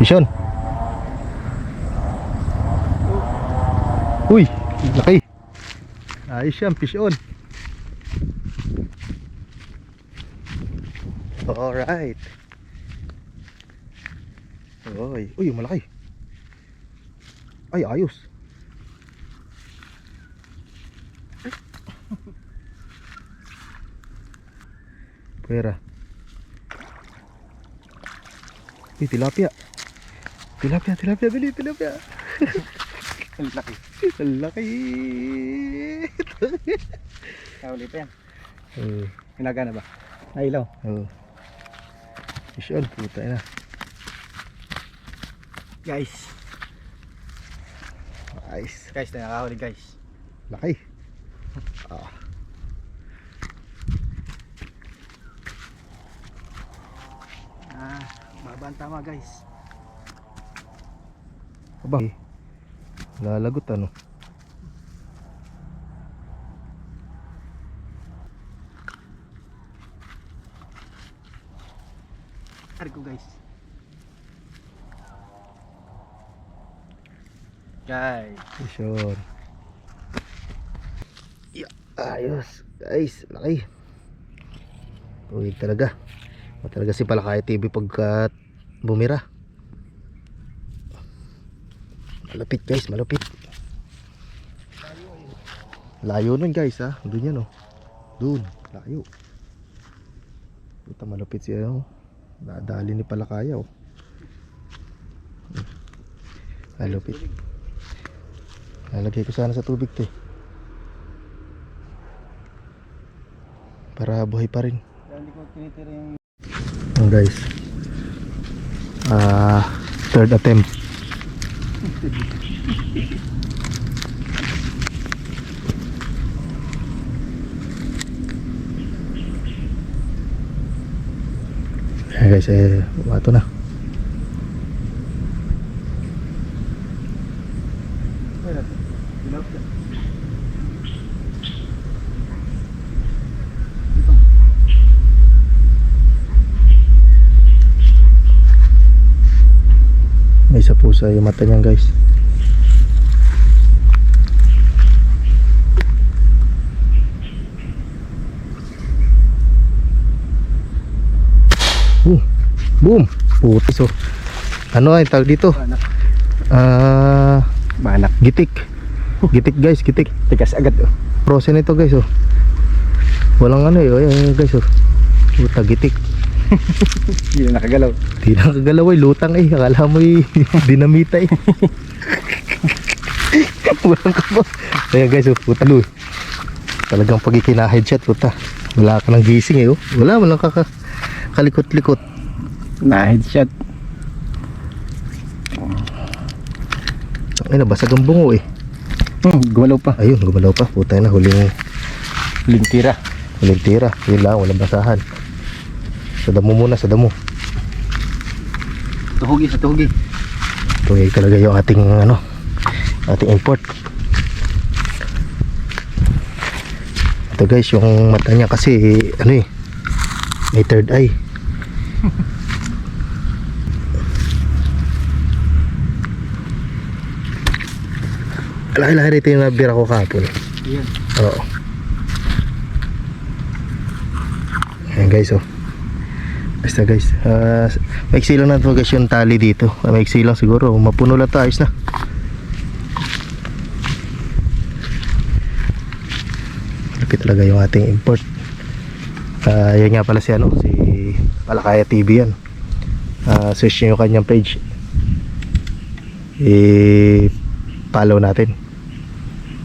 Vision. Uy, laki. Ayos yan, fish on. Alright. Uy, uy, malaki. Ay, ayos. Pera. Uy, tilapia. Tilapia, tilapia, dali, tilapia. Ang laki. Ang laki. Kaulit yan. Oh, Hinagana ba? Ay, ilaw. oh. Fish on, puta na. Guys. Nice. Guys, nakakahuli guys. Laki. Ah. Ah, baba ang tama guys. Aba. Lalagot ano. Ari ko guys. Guys. On. Yeah, ayos. Guys, laki. Tuwig talaga. Talaga si Palakaya TV pagka bumira. Malapit guys, malapit. Layo nun guys ha. Doon yan oh. Doon, layo. Puta malapit siya oh. Nadali ni Palakaya oh. Malapit. Lalagay ko sana sa tubig to eh. Para buhay pa rin. Kaya Oh guys. Ah, third attempt. Guys, eh, wato na. Ilaw. May isa po sa yung mata niyan guys. Boom! Boom! Putis oh. Ano ay tawag dito? Ah, Banak. gitik. Gitik guys, gitik. Tigas agad oh. Frozen ito guys oh. Walang ano eh, oh, guys oh. Puta gitik. Hindi na nakagalaw. Di na kagalaw eh, lutang eh. Akala mo eh, dinamita eh. Walang ka ba? Ayan guys, oh, puta lu. Talagang pag ikina-headshot, puta. Wala ka ng gising eh, oh. Wala, walang kaka kalikot-likot. Na headshot. Ay, nabasag ang bungo eh. Hmm, gumalaw pa. Ayun, gumalaw pa. Puta na, huling, Lintira. huling tira. Yun lang, walang basahan. Sa damo muna, sa damo. Tuhugi sa tuhugi. Eh, talaga yung ating ano, ating import. Ito guys, yung mata niya kasi ano eh, may third eye. Lahi-lahi rito yung nabira ko kahapon. Ayan. Oo. Ayan guys oh. Basta guys. Uh, maiksi lang na to guys yung tali dito. Uh, maiksi lang siguro. Mapuno lang to. Ayos na. Lapit talaga yung ating import. Uh, yan nga pala si ano. Si Palakaya TV yan. Uh, search nyo yung kanyang page. I-follow natin.